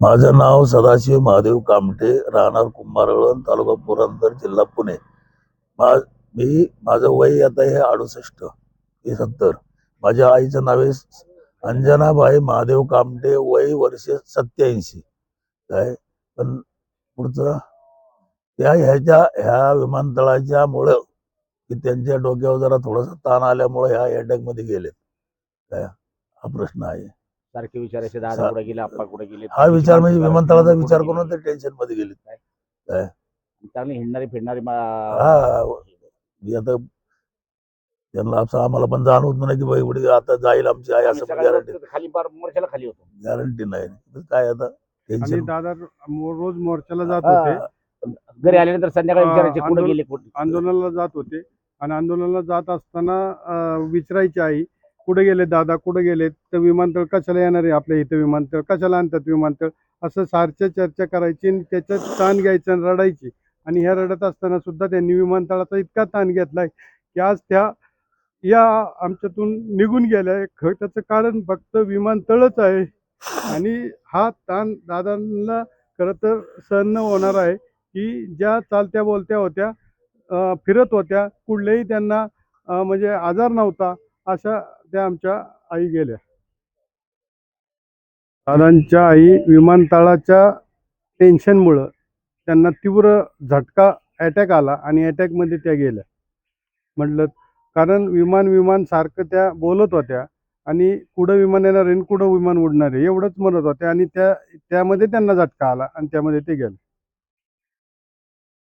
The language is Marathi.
माझं नाव सदाशिव महादेव कामटे राहणार कुंभारवळण तालुका पुरंदर जिल्हा पुणे. मा मी माझं वय आता हे अडुसष्ट हे सत्तर. माझ्या आईचं नाव आहे अंजनाबाई महादेव कामटे वय वर्ष सत्याऐंशी काय? पण पुढचं? त्या ह्याच्या ह्या विमानतळाच्या मुळं की त्यांच्या डोक्यावर जरा थोडासा ताण आल्यामुळे ह्या अटॅकमध्ये गेलेत. काय? हा प्रश्न आहे. सारखे विचारायचे दादा सा- कुठे गेले आप्पा कुठे गेले? हा विचार म्हणजे विमानतळाचा विचार करून. ते टेन्शनमध्ये गेले. चांगली हिंडणारी फिरणारी हा आता त्यांना असं आम्हाला पण जाणवत नाही की बाई एवढी आता जाईल आमची आई असं गॅरंटी खाली बार मोर्चाला खाली होतो. गॅरंटी नाही. तर काय आता? आणि टेन्शन दादा रोज मोर्चाला जात होते. हा. घरी आल्यानंतर संध्याकाळी विचारायचे कुठे गेले कुठे? आंदोलनाला जात होते. आणि आंदोलनाला जात असताना विचारायची आई कुठे गेले दादा? कुठे गेले? तर विमानतळ कशाला येणार आहे आपल्या इथं विमानतळ? कशाला आणतात विमानतळ? असं सारख्या चर्चा करायची आणि त्याच्यात ताण घ्यायचं आणि रडायची. आणि ह्या रडत असताना सुद्धा त्यांनी विमानतळाचा इतका ताण घेतलाय की आज त्या या आमच्यातून निघून गेल्या. ख त्याचं कारण फक्त विमानतळच आहे. आणि हा ताण दादांना खरं तर सहन न होणार आहे की ज्या चालत्या बोलत्या होत्या फिरत होत्या कुठलेही त्यांना म्हणजे आजार नव्हता अशा त्या आमच्या आई गेल्या. दादांच्या आई विमानतळाच्या टेन्शनमुळं त्यांना तीव्र झटका अटॅक आला आणि अटॅकमध्ये त्या गेल्या. म्हटलं कारण विमान विमान सारखं त्या बोलत होत्या आणि कुठं विमान येणार आहे आणि कुठं विमान उडणार आहे? एवढंच म्हणत होत्या आणि त्या त्यामध्ये त्यांना झटका आला आणि त्यामध्ये ते गेले.